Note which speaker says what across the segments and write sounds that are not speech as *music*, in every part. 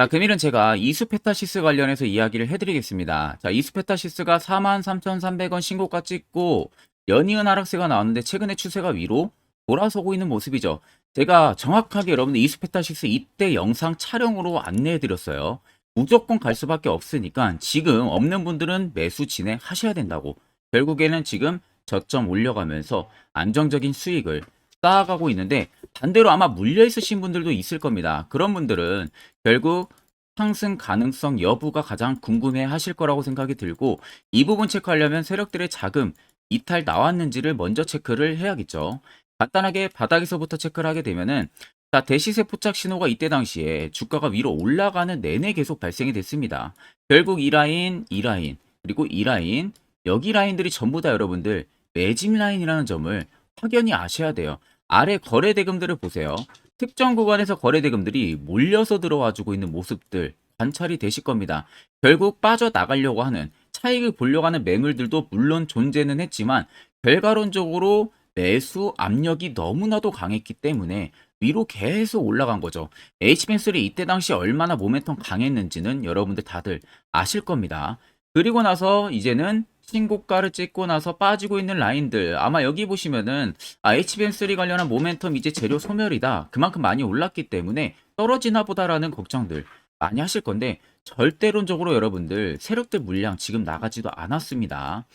Speaker 1: 자, 금일은 제가 이수페타시스 관련해서 이야기를 해드리겠습니다. 자, 이수페타시스가 43,300원 신고가 찍고 연이은 하락세가 나왔는데 최근에 추세가 위로 돌아서고 있는 모습이죠. 제가 정확하게 여러분들 이수페타시스 이때 영상 촬영으로 안내해드렸어요. 무조건 갈 수밖에 없으니까 지금 없는 분들은 매수 진행하셔야 된다고. 결국에는 지금 저점 올려가면서 안정적인 수익을 쌓아가고 있는데 반대로 아마 물려 있으신 분들도 있을 겁니다. 그런 분들은 결국 상승 가능성 여부가 가장 궁금해 하실 거라고 생각이 들고 이 부분 체크하려면 세력들의 자금 이탈 나왔는지를 먼저 체크를 해야겠죠. 간단하게 바닥에서부터 체크를 하게 되면은 자, 대시세 포착 신호가 이때 당시에 주가가 위로 올라가는 내내 계속 발생이 됐습니다. 결국 이 라인, 이 라인, 그리고 이 라인, 여기 라인들이 전부 다 여러분들 매집 라인이라는 점을 확연히 아셔야 돼요. 아래 거래 대금들을 보세요. 특정 구간에서 거래 대금들이 몰려서 들어와 주고 있는 모습들 관찰이 되실 겁니다. 결국 빠져나가려고 하는 차익을 보려고 하는 매물들도 물론 존재는 했지만 결과론적으로 매수 압력이 너무나도 강했기 때문에 위로 계속 올라간 거죠. H밴3 이때 당시 얼마나 모멘텀 강했는지는 여러분들 다들 아실 겁니다. 그리고 나서 이제는 신고가를 찍고 나서 빠지고 있는 라인들 아마 여기 보시면은 아, HBM3 관련한 모멘텀 이제 재료 소멸이다. 그만큼 많이 올랐기 때문에 떨어지나 보다라는 걱정들 많이 하실 건데 절대론적으로 여러분들 세력들 물량 지금 나가지도 않았습니다.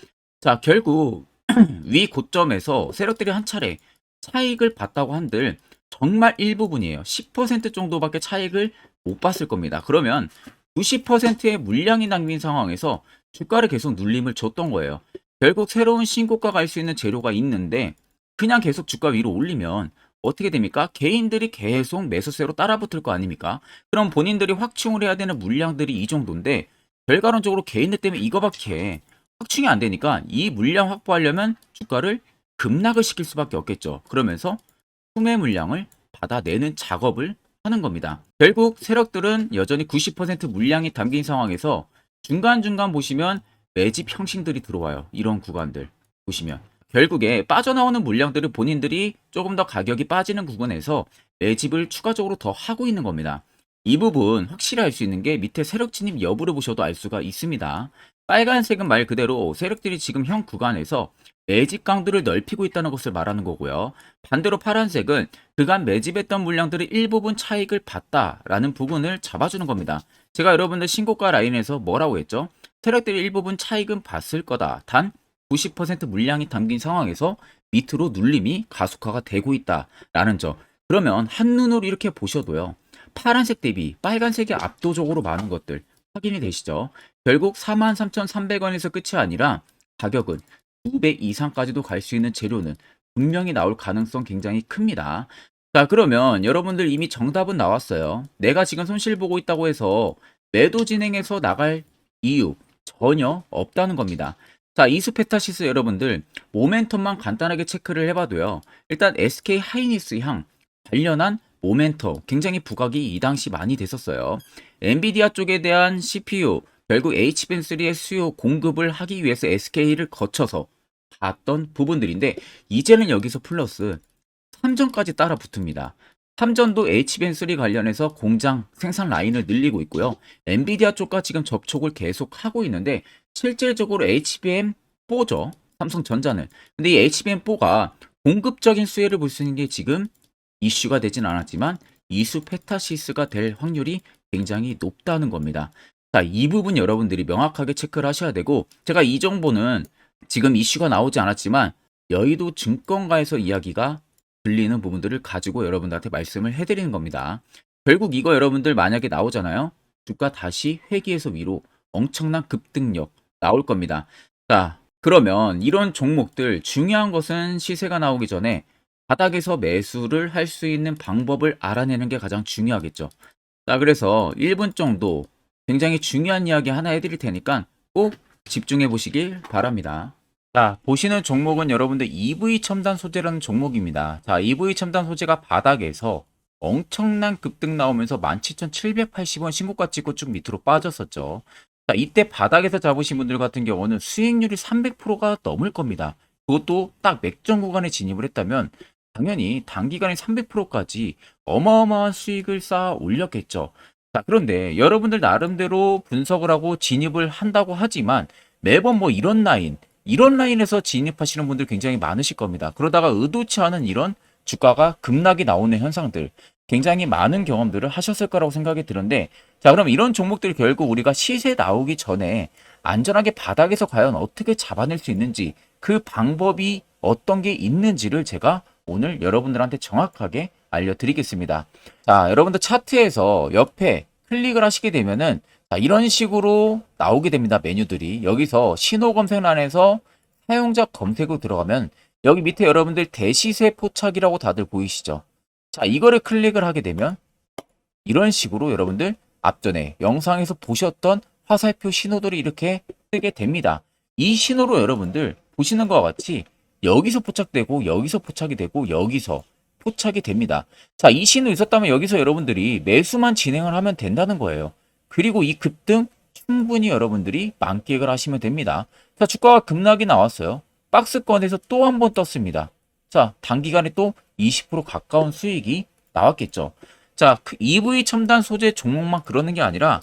Speaker 1: 자, 결국 *clears throat* 위 고점에서 세력들이 한 차례 차익을 봤다고 한들 정말 일부분이에요. 10% 정도밖에 차익을 못 봤을 겁니다. 그러면 90%의 물량이 남긴 상황에서 주가를 계속 눌림을 줬던 거예요. 결국 새로운 신고가 갈 수 있는 재료가 있는데 그냥 계속 주가 위로 올리면 어떻게 됩니까? 개인들이 계속 매수세로 따라붙을 거 아닙니까? 그럼 본인들이 확충을 해야 되는 물량들이 이 정도인데 결과론적으로 개인들 때문에 이거밖에 확충이 안 되니까 이 물량 확보하려면 주가를 급락을 시킬 수밖에 없겠죠. 그러면서 수매 물량을 받아내는 작업을 하는 겁니다. 결국 세력들은 여전히 90% 물량이 담긴 상황에서 중간중간 보시면 매집 형식들이 들어와요. 이런 구간들 보시면 결국에 빠져나오는 물량들을 본인들이 조금 더 가격이 빠지는 구간에서 매집을 추가적으로 더 하고 있는 겁니다. 이 부분 확실히 알 수 있는 게 밑에 세력 진입 여부를 보셔도 알 수가 있습니다. 빨간색은 말 그대로 세력들이 지금 현 구간에서 매집 강도를 넓히고 있다는 것을 말하는 거고요. 반대로 파란색은 그간 매집했던 물량들이 일부분 차익을 봤다라는 부분을 잡아주는 겁니다. 제가 여러분들 신고가 라인에서 뭐라고 했죠? 세력들이 일부분 차익은 봤을 거다. 단 90% 물량이 담긴 상황에서 밑으로 눌림이 가속화가 되고 있다라는 점. 그러면 한눈으로 이렇게 보셔도요. 파란색 대비 빨간색이 압도적으로 많은 것들 확인이 되시죠? 결국 43,300원에서 끝이 아니라 가격은 2배 이상까지도 갈 수 있는 재료는 분명히 나올 가능성 굉장히 큽니다. 자, 그러면 여러분들 이미 정답은 나왔어요. 내가 지금 손실 보고 있다고 해서 매도 진행해서 나갈 이유 전혀 없다는 겁니다. 자, 이수페타시스 여러분들 모멘텀만 간단하게 체크를 해봐도요. 일단 SK 하이니스 향 관련한 모멘텀 굉장히 부각이 이 당시 많이 됐었어요. 엔비디아 쪽에 대한 CPU 결국 HBM3의 수요 공급을 하기 위해서 SK를 거쳐서 봤던 부분들인데 이제는 여기서 플러스 3전까지 따라 붙습니다. 3전도 HBM3 관련해서 공장 생산 라인을 늘리고 있고요. 엔비디아 쪽과 지금 접촉을 계속 하고 있는데 실질적으로 HBM4죠. 삼성전자는. 근데 이 HBM4가 공급적인 수혜를 볼 수 있는 게 지금 이슈가 되진 않았지만 이수 페타시스가 될 확률이 굉장히 높다는 겁니다. 자, 이 부분 여러분들이 명확하게 체크를 하셔야 되고 제가 이 정보는 지금 이슈가 나오지 않았지만 여의도 증권가에서 이야기가 들리는 부분들을 가지고 여러분들한테 말씀을 해드리는 겁니다. 결국 이거 여러분들 만약에 나오잖아요. 주가 다시 회귀해서 위로 엄청난 급등력 나올 겁니다. 자, 그러면 이런 종목들 중요한 것은 시세가 나오기 전에 바닥에서 매수를 할 수 있는 방법을 알아내는 게 가장 중요하겠죠. 자, 그래서 1분 정도 굉장히 중요한 이야기 하나 해드릴 테니까 꼭 집중해 보시길 바랍니다. 자, 보시는 종목은 여러분들 EV 첨단 소재라는 종목입니다. 자, EV 첨단 소재가 바닥에서 엄청난 급등 나오면서 17,780원 신고가 찍고 쭉 밑으로 빠졌었죠. 자, 이때 바닥에서 잡으신 분들 같은 경우는 수익률이 300%가 넘을 겁니다. 그것도 딱 맥점 구간에 진입을 했다면 당연히 단기간에 300%까지 어마어마한 수익을 쌓아 올렸겠죠. 자, 그런데 여러분들 나름대로 분석을 하고 진입을 한다고 하지만 매번 뭐 이런 라인, 이런 라인에서 진입하시는 분들 굉장히 많으실 겁니다. 그러다가 의도치 않은 이런 주가가 급락이 나오는 현상들, 굉장히 많은 경험들을 하셨을 거라고 생각이 드는데, 자, 그럼 이런 종목들 결국 우리가 시세 나오기 전에 안전하게 바닥에서 과연 어떻게 잡아낼 수 있는지 그 방법이 어떤 게 있는지를 제가 오늘 여러분들한테 정확하게 알려드리겠습니다. 자, 여러분들 차트에서 옆에 클릭을 하시게 되면은 자, 이런 식으로 나오게 됩니다. 메뉴들이. 여기서 신호 검색란에서 사용자 검색으로 들어가면 여기 밑에 여러분들 대시세 포착이라고 다들 보이시죠? 자, 이거를 클릭을 하게 되면 이런 식으로 여러분들 앞전에 영상에서 보셨던 화살표 신호들이 이렇게 뜨게 됩니다. 이 신호로 여러분들 보시는 것과 같이 여기서 포착되고 여기서 포착이 되고 여기서 포착이 됩니다. 자, 이 신호 있었다면 여기서 여러분들이 매수만 진행을 하면 된다는 거예요. 그리고 이 급등 충분히 여러분들이 만끽을 하시면 됩니다. 자, 주가가 급락이 나왔어요. 박스권에서 또 한 번 떴습니다. 자, 단기간에 또 20% 가까운 수익이 나왔겠죠. 자, 그 EV 첨단 소재 종목만 그러는 게 아니라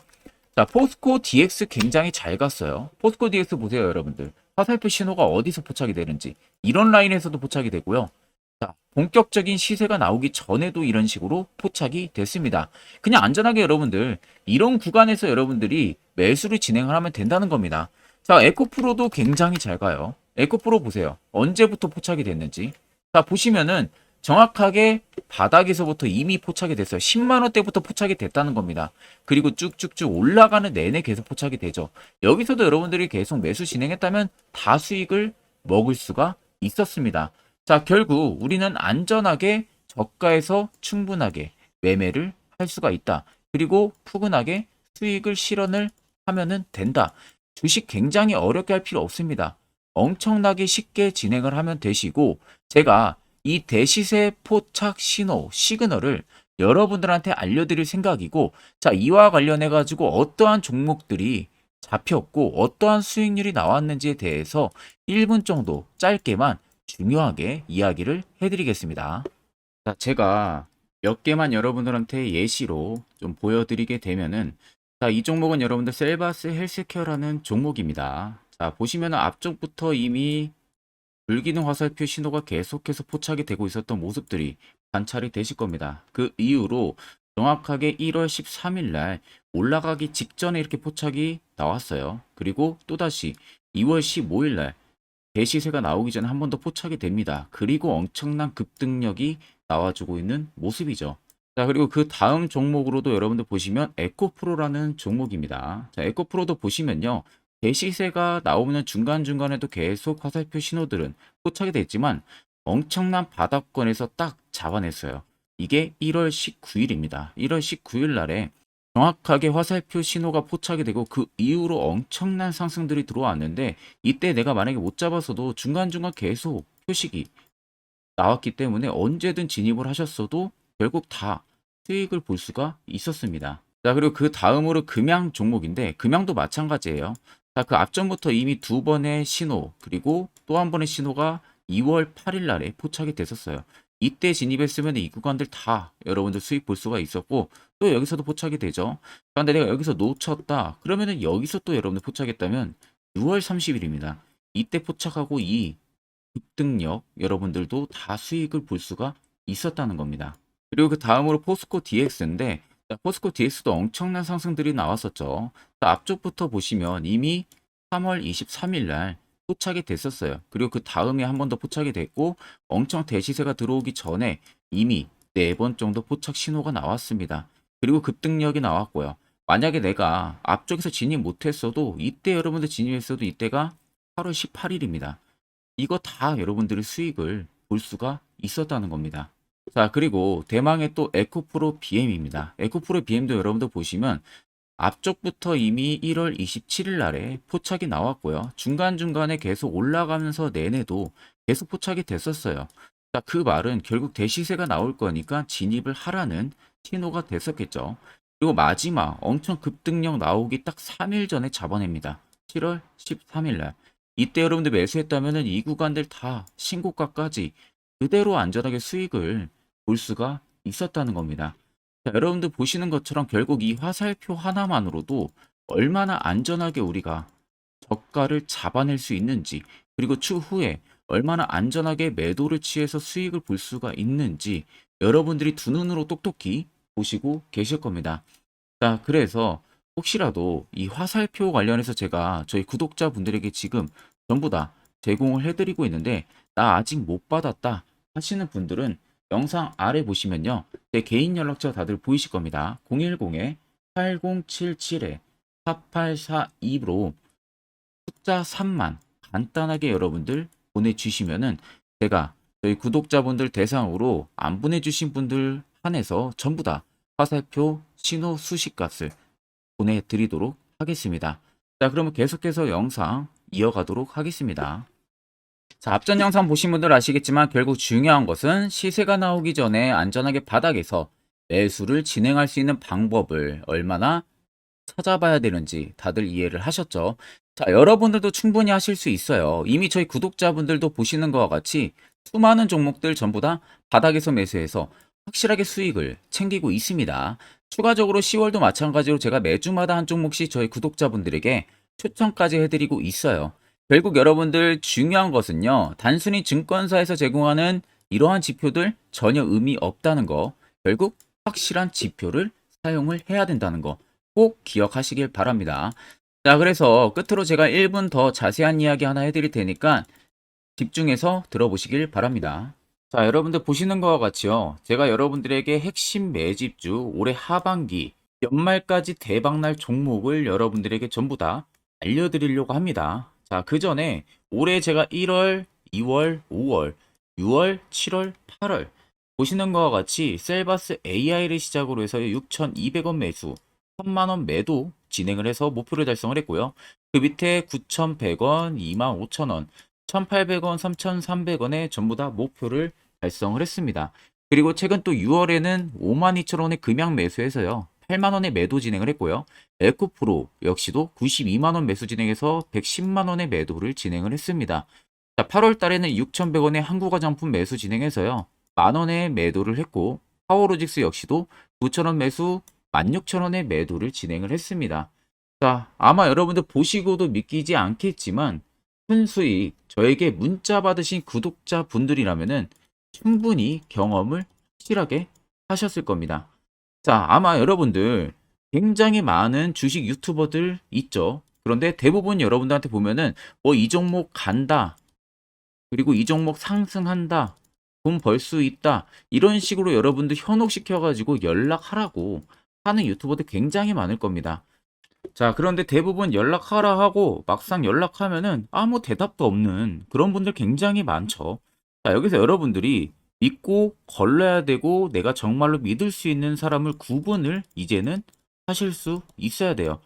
Speaker 1: 자, 포스코 DX 굉장히 잘 갔어요. 포스코 DX 보세요, 여러분들. 화살표 신호가 어디서 포착이 되는지. 이런 라인에서도 포착이 되고요. 자, 본격적인 시세가 나오기 전에도 이런 식으로 포착이 됐습니다. 그냥 안전하게 여러분들, 이런 구간에서 여러분들이 매수를 진행을 하면 된다는 겁니다. 자, 에코프로도 굉장히 잘 가요. 에코프로 보세요. 언제부터 포착이 됐는지. 자, 보시면은 정확하게 바닥에서부터 이미 포착이 됐어요. 10만원대부터 포착이 됐다는 겁니다. 그리고 쭉쭉쭉 올라가는 내내 계속 포착이 되죠. 여기서도 여러분들이 계속 매수 진행했다면 다 수익을 먹을 수가 있었습니다. 자, 결국 우리는 안전하게 저가에서 충분하게 매매를 할 수가 있다. 그리고 푸근하게 수익을 실현을 하면은 된다. 주식 굉장히 어렵게 할 필요 없습니다. 엄청나게 쉽게 진행을 하면 되시고 제가 이 대시세 포착 신호 시그널을 여러분들한테 알려드릴 생각이고 자 이와 관련해 가지고 어떠한 종목들이 잡혔고 어떠한 수익률이 나왔는지에 대해서 1분 정도 짧게만 중요하게 이야기를 해드리겠습니다. 자 제가 몇 개만 여러분들한테 예시로 좀 보여드리게 되면은 자 이 종목은 여러분들 셀바스 헬스케어라는 종목입니다. 자 보시면 앞쪽부터 이미 불기능 화살표 신호가 계속해서 포착이 되고 있었던 모습들이 관찰이 되실 겁니다. 그 이후로 정확하게 1월 13일 날 올라가기 직전에 이렇게 포착이 나왔어요. 그리고 또다시 2월 15일 날 대시세가 나오기 전에 한 번 더 포착이 됩니다. 그리고 엄청난 급등력이 나와주고 있는 모습이죠. 자, 그리고 그 다음 종목으로도 여러분들 보시면 에코프로라는 종목입니다. 자, 에코프로도 보시면요. 대시세가 나오는 중간중간에도 계속 화살표 신호들은 포착이 됐지만 엄청난 바닥권에서 딱 잡아냈어요. 이게 1월 19일입니다. 1월 19일 날에 정확하게 화살표 신호가 포착이 되고 그 이후로 엄청난 상승들이 들어왔는데 이때 내가 만약에 못 잡았어도 중간중간 계속 표식이 나왔기 때문에 언제든 진입을 하셨어도 결국 다 수익을 볼 수가 있었습니다. 자, 그리고 그 다음으로 금양 종목인데 금양도 마찬가지예요. 자, 그 앞전부터 이미 두 번의 신호, 그리고 또 한 번의 신호가 2월 8일 날에 포착이 됐었어요. 이때 진입했으면 이 구간들 다 여러분들 수익 볼 수가 있었고, 또 여기서도 포착이 되죠. 그런데 내가 여기서 놓쳤다. 그러면은 여기서 또 여러분들 포착했다면 6월 30일입니다. 이때 포착하고 이 급등력 여러분들도 다 수익을 볼 수가 있었다는 겁니다. 그리고 그 다음으로 포스코 DX인데 자, 포스코 DX도 엄청난 상승들이 나왔었죠. 자, 앞쪽부터 보시면 이미 3월 23일 날 포착이 됐었어요. 그리고 그 다음에 한 번 더 포착이 됐고 엄청 대시세가 들어오기 전에 이미 네 번 정도 포착 신호가 나왔습니다. 그리고 급등력이 나왔고요. 만약에 내가 앞쪽에서 진입 못했어도 이때 여러분들 진입했어도 이때가 8월 18일입니다. 이거 다 여러분들의 수익을 볼 수가 있었다는 겁니다. 자, 그리고 대망의 또 에코프로 BM입니다. 에코프로 BM도 여러분들 보시면 앞쪽부터 이미 1월 27일 날에 포착이 나왔고요. 중간중간에 계속 올라가면서 내내도 계속 포착이 됐었어요. 자, 그 말은 결국 대시세가 나올 거니까 진입을 하라는 신호가 됐었겠죠. 그리고 마지막 엄청 급등력 나오기 딱 3일 전에 잡아냅니다. 7월 13일 날. 이때 여러분들 매수했다면 이 구간들 다 신고가까지 그대로 안전하게 수익을 볼 수가 있었다는 겁니다. 자, 여러분들 보시는 것처럼 결국 이 화살표 하나만으로도 얼마나 안전하게 우리가 저가를 잡아낼 수 있는지, 그리고 추후에 얼마나 안전하게 매도를 취해서 수익을 볼 수가 있는지 여러분들이 두 눈으로 똑똑히 보시고 계실 겁니다. 자, 그래서 혹시라도 이 화살표 관련해서 제가 저희 구독자분들에게 지금 전부 다 제공을 해드리고 있는데 나 아직 못 받았다 하시는 분들은 영상 아래 보시면요. 제 개인 연락처 다들 보이실 겁니다. 010-8077-4842로 숫자 3만 간단하게 여러분들 보내주시면은 제가 저희 구독자분들 대상으로 안 보내주신 분들 한해서 전부 다 화살표 신호 수식값을 보내드리도록 하겠습니다. 자, 그러면 계속해서 영상 이어가도록 하겠습니다. 자, 앞전 영상 보신 분들 아시겠지만 결국 중요한 것은 시세가 나오기 전에 안전하게 바닥에서 매수를 진행할 수 있는 방법을 얼마나 찾아봐야 되는지 다들 이해를 하셨죠? 자, 여러분들도 충분히 하실 수 있어요. 이미 저희 구독자분들도 보시는 것과 같이 수많은 종목들 전부 다 바닥에서 매수해서 확실하게 수익을 챙기고 있습니다. 추가적으로 10월도 마찬가지로 제가 매주마다 한 종목씩 저희 구독자분들에게 추천까지 해드리고 있어요. 결국 여러분들 중요한 것은요, 단순히 증권사에서 제공하는 이러한 지표들 전혀 의미 없다는 거, 결국 확실한 지표를 사용을 해야 된다는 거 꼭 기억하시길 바랍니다. 자, 그래서 끝으로 제가 1분 더 자세한 이야기 하나 해드릴 테니까 집중해서 들어보시길 바랍니다. 자, 여러분들 보시는 것과 같이요. 제가 여러분들에게 핵심 매집주 올해 하반기 연말까지 대박날 종목을 여러분들에게 전부 다 알려드리려고 합니다. 자, 그 전에 올해 제가 1월, 2월, 5월, 6월, 7월, 8월 보시는 것과 같이 셀바스 AI를 시작으로 해서 6,200원 매수, 3만원 매도 진행을 해서 목표를 달성을 했고요. 그 밑에 9,100원, 25,000원, 1,800원, 3,300원에 전부 다 목표를 달성을 했습니다. 그리고 최근 또 6월에는 52,000원의 금양 매수해서요. 8만원의 매도 진행을 했고요. 에코프로 역시도 92만원 매수 진행해서 110만원의 매도를 진행을 했습니다. 자, 8월 달에는 6,100원의 한국화 장품 매수 진행해서요. 만원의 매도를 했고, 파워로직스 역시도 9,000원 매수, 16,000원의 매도를 진행을 했습니다. 자, 아마 여러분들 보시고도 믿기지 않겠지만, 큰 수익, 저에게 문자 받으신 구독자 분들이라면은 충분히 경험을 확실하게 하셨을 겁니다. 자, 아마 여러분들 굉장히 많은 주식 유튜버들 있죠. 그런데 대부분 여러분들한테 보면은 뭐 이 종목 간다. 그리고 이 종목 상승한다. 돈 벌 수 있다. 이런 식으로 여러분들 현혹시켜가지고 연락하라고 하는 유튜버들 굉장히 많을 겁니다. 자, 그런데 대부분 연락하라 하고 막상 연락하면은 아무 대답도 없는 그런 분들 굉장히 많죠. 자, 여기서 여러분들이 믿고 걸러야 되고 내가 정말로 믿을 수 있는 사람을 구분을 이제는 하실 수 있어야 돼요.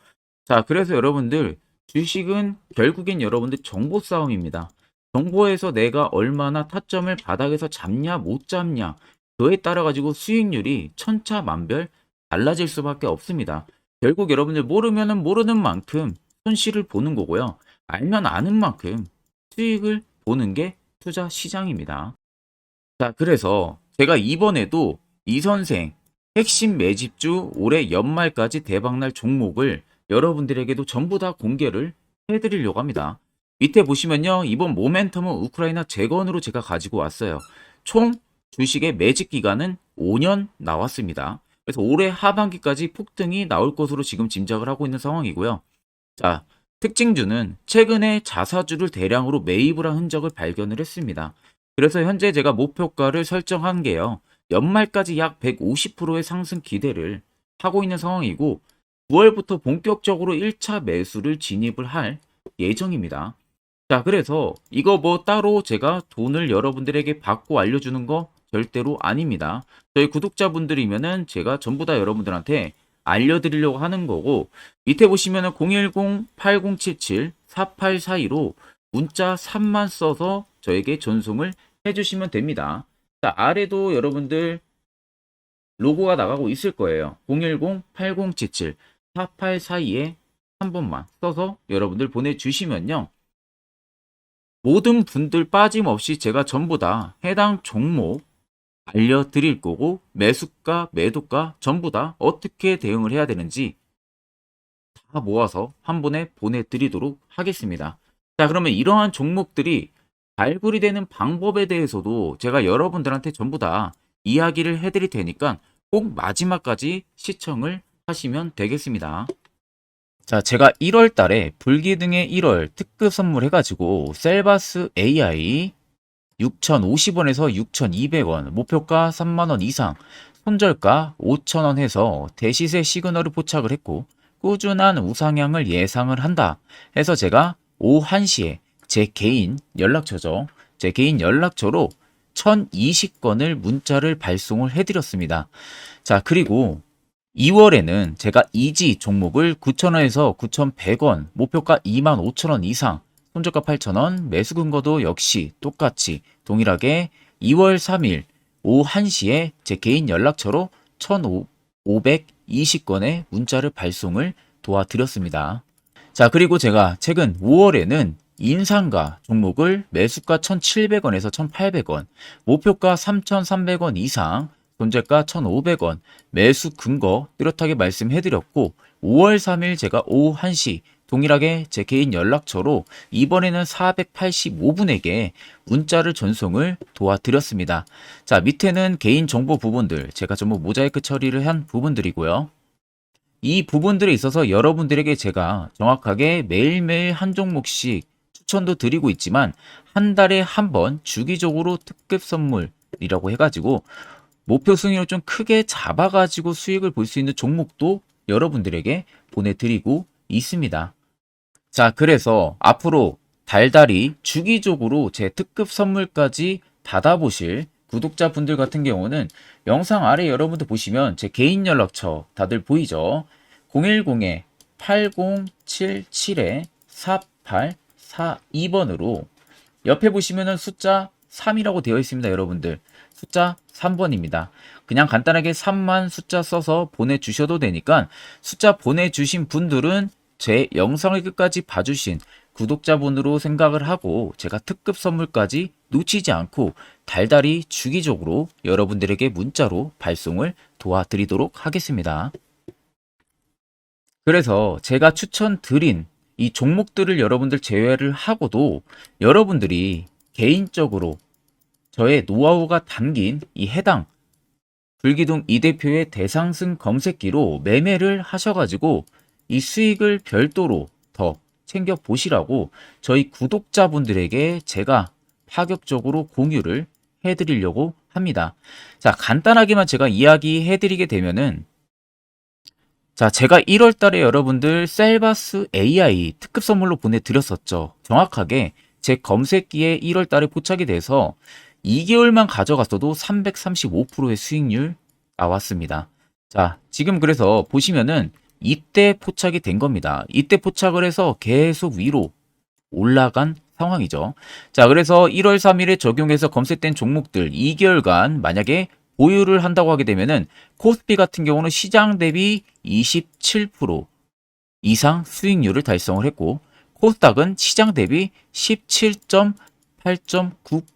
Speaker 1: 자, 그래서 여러분들 주식은 결국엔 여러분들 정보 싸움입니다. 정보에서 내가 얼마나 타점을 바닥에서 잡냐 못 잡냐 그에 따라 가지고 수익률이 천차만별 달라질 수밖에 없습니다. 결국 여러분들 모르면은 모르는 만큼 손실을 보는 거고요. 알면 아는 만큼 수익을 보는 게 투자 시장입니다. 자, 그래서 제가 이번에도 이 선생 핵심 매집주 올해 연말까지 대박날 종목을 여러분들에게도 전부 다 공개를 해드리려고 합니다. 밑에 보시면요. 이번 모멘텀은 우크라이나 재건으로 제가 가지고 왔어요. 총 주식의 매집 기간은 5년 나왔습니다. 그래서 올해 하반기까지 폭등이 나올 것으로 지금 짐작을 하고 있는 상황이고요. 자, 특징주는 최근에 자사주를 대량으로 매입을 한 흔적을 발견을 했습니다. 그래서 현재 제가 목표가를 설정한 게요. 연말까지 약 150%의 상승 기대를 하고 있는 상황이고 9월부터 본격적으로 1차 매수를 진입을 할 예정입니다. 자, 그래서 이거 뭐 따로 제가 돈을 여러분들에게 받고 알려주는 거 절대로 아닙니다. 저희 구독자분들이면은 제가 전부 다 여러분들한테 알려드리려고 하는 거고 밑에 보시면은 010-8077-4842로 문자 3만 써서 저에게 전송을 해주시면 됩니다. 자, 아래도 여러분들 로고가 나가고 있을 거예요. 010-8077-4842에 한 번만 써서 여러분들 보내주시면요. 모든 분들 빠짐없이 제가 전부 다 해당 종목 알려드릴 거고 매수가, 매도가 전부 다 어떻게 대응을 해야 되는지 다 모아서 한 번에 보내드리도록 하겠습니다. 자, 그러면 이러한 종목들이 발굴이 되는 방법에 대해서도 제가 여러분들한테 전부 다 이야기를 해드릴 테니까 꼭 마지막까지 시청을 하시면 되겠습니다. 자, 제가 1월 달에 불기둥의 1월 특급 선물 해가지고 셀바스 AI 6,050원에서 6,200원, 목표가 3만원 이상, 손절가 5,000원 해서 대시세 시그널을 포착을 했고, 꾸준한 우상향을 예상을 한다 해서 제가 오후 1시에 제 개인 연락처죠. 제 개인 연락처로 1020건을 문자를 발송을 해드렸습니다. 자, 그리고 2월에는 제가 이지 종목을 9,000원에서 9,100원, 목표가 25,000원 이상, 손절가 8,000원, 매수 근거도 역시 똑같이 동일하게 2월 3일 오후 1시에 제 개인 연락처로 1,520건의 문자를 발송을 도와드렸습니다. 자, 그리고 제가 최근 5월에는 인상가 종목을 매수가 1,700원에서 1,800원, 목표가 3,300원 이상, 손절가 1,500원, 매수 근거 뚜렷하게 말씀해드렸고 5월 3일 제가 오후 1시 동일하게 제 개인 연락처로 이번에는 485분에게 문자를 전송을 도와드렸습니다. 자, 밑에는 개인 정보 부분들 제가 전부 모자이크 처리를 한 부분들이고요. 이 부분들에 있어서 여러분들에게 제가 정확하게 매일매일 한 종목씩 추천도 드리고 있지만 한 달에 한 번 주기적으로 특급 선물이라고 해가지고 목표 수익을 좀 크게 잡아가지고 수익을 볼 수 있는 종목도 여러분들에게 보내드리고 있습니다. 자, 그래서 앞으로 달달이 주기적으로 제 특급 선물까지 받아보실 구독자분들 같은 경우는 영상 아래 여러분들 보시면 제 개인 연락처 다들 보이죠? 010-8077-4842번으로 옆에 보시면은 숫자 3이라고 되어 있습니다, 여러분들. 숫자 3번입니다. 그냥 간단하게 3만 숫자 써서 보내주셔도 되니까 숫자 보내주신 분들은 제 영상을 끝까지 봐주신 구독자분으로 생각을 하고 제가 특급 선물까지 놓치지 않고 달달이 주기적으로 여러분들에게 문자로 발송을 도와드리도록 하겠습니다. 그래서 제가 추천드린 이 종목들을 여러분들 제외를 하고도 여러분들이 개인적으로 저의 노하우가 담긴 이 해당 불기둥 이 대표의 대상승 검색기로 매매를 하셔가지고 이 수익을 별도로 더 챙겨 보시라고 저희 구독자분들에게 제가 파격적으로 공유를 해드리려고 합니다. 자, 간단하게만 제가 이야기해 드리게 되면은 자, 제가 1월 달에 여러분들 셀바스 AI 특급 선물로 보내드렸었죠. 정확하게 제 검색기에 1월 달에 포착이 돼서 2개월만 가져갔어도 335%의 수익률 나왔습니다. 자, 지금 그래서 보시면은 이때 포착이 된 겁니다. 이때 포착을 해서 계속 위로 올라간 상황이죠. 자, 그래서 1월 3일에 적용해서 검색된 종목들 2개월간 만약에 보유를 한다고 하게 되면은 코스피 같은 경우는 시장 대비 27% 이상 수익률을 달성을 했고 코스닥은 시장 대비 17.8.9%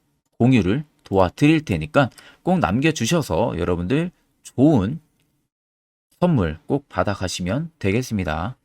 Speaker 1: 공유를 도와드릴 테니까 꼭 남겨주셔서 여러분들 좋은 선물 꼭 받아가시면 되겠습니다.